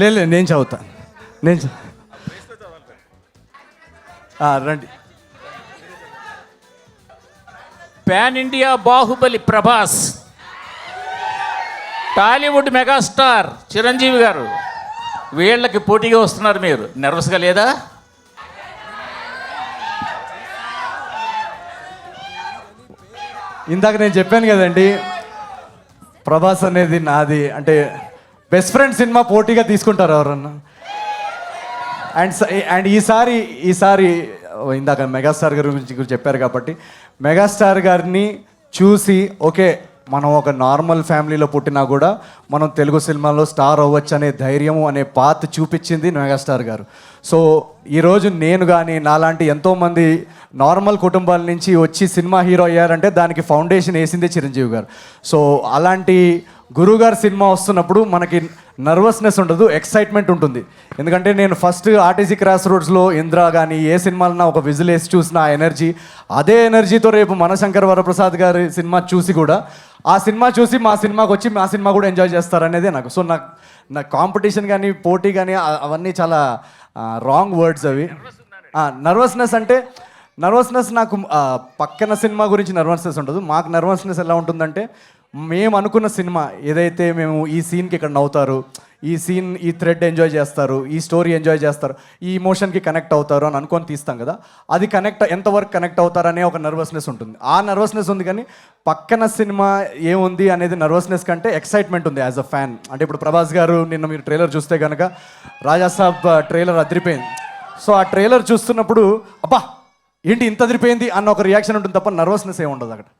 లేదు లేదు, నేను చదువుతాను నేను రండి. Pan India Baahubali Prabhas. Tollywood megastar Chiranjeevi garu. వీళ్ళకి పోటీగా వస్తున్నారు మీరు. నర్వస్గా లేదా? ఇందాక నేను చెప్పాను కదండి ప్రభాస్ అనేది నాది. అంటే బెస్ట్ ఫ్రెండ్ సినిమా పోటీగా తీసుకుంటారు ఎవరన్నా? అండ్ స- అండ్ ఈసారి ఈసారి ఇందాక మెగాస్టార్ గారి గురించి గురించి చెప్పారు కాబట్టి మెగాస్టార్ గారిని చూసి ఓకే మనం ఒక నార్మల్ ఫ్యామిలీలో పుట్టినా కూడా మనం తెలుగు సినిమాలో స్టార్ అవ్వచ్చు అనే ధైర్యము అనే పాత్ చూపించింది మెగాస్టార్ గారు. సో ఈరోజు నేను కానీ నాలాంటి ఎంతోమంది నార్మల్ కుటుంబాల నుంచి వచ్చి సినిమా హీరో అయ్యారంటే దానికి ఫౌండేషన్ వేసిందే చిరంజీవి గారు. సో అలాంటి గురుగారు సినిమా వస్తున్నప్పుడు మనకి నర్వస్నెస్ ఉండదు ఎక్సైట్మెంట్ ఉంటుంది. ఎందుకంటే నేను ఫస్ట్ ఆర్టీసీ క్రాస్ రోడ్స్లో ఇంద్రా కానీ ఏ సినిమాలన్నా ఒక విజిల్ వేసి చూసిన ఆ ఎనర్జీ అదే ఎనర్జీతో రేపు మనశంకర్ వరప్రసాద్ గారి సినిమా చూసి కూడా ఆ సినిమా చూసి మా సినిమాకి వచ్చి మా సినిమా కూడా ఎంజాయ్ చేస్తారనేదే నాకు. సో నాకు నా కాంపిటీషన్ కానీ పోటీ కానీ అవన్నీ చాలా రాంగ్ వర్డ్స్ అవి. నర్వస్నెస్ అంటే నర్వస్నెస్ నాకు పక్కన సినిమా గురించి నర్వస్నెస్ ఉండదు. మాకు నర్వస్నెస్ ఎలా ఉంటుందంటే మేము అనుకున్న సినిమా ఏదైతే మేము ఈ సీన్కి ఇక్కడ నవ్వుతారు ఈ సీన్ ఈ థ్రెడ్ ఎంజాయ్ చేస్తారు ఈ స్టోరీ ఎంజాయ్ చేస్తారు ఈ ఇమోషన్కి కనెక్ట్ అవుతారు అని అనుకొని తీస్తాం కదా అది కనెక్ట్ ఎంతవరకు కనెక్ట్ అవుతారనే ఒక నర్వస్నెస్ ఉంటుంది. ఆ నర్వస్నెస్ ఉంది కానీ పక్కన సినిమా ఏముంది అనేది నర్వస్నెస్ కంటే ఎక్సైట్మెంట్ ఉంది యాజ్ అ ఫ్యాన్ అంటే ఇప్పుడు ప్రభాస్ గారు నిన్న మీరు ట్రైలర్ చూస్తే కనుక రాజాసాబ్ ట్రైలర్ అదిరిపోయింది. సో ఆ ట్రైలర్ చూస్తున్నప్పుడు అబ్బా ఏంటి ఇంత అదిరిపోయింది అన్న ఒక రియాక్షన్ ఉంటుంది తప్ప నర్వస్నెస్ ఏమి ఉండదు అక్కడ.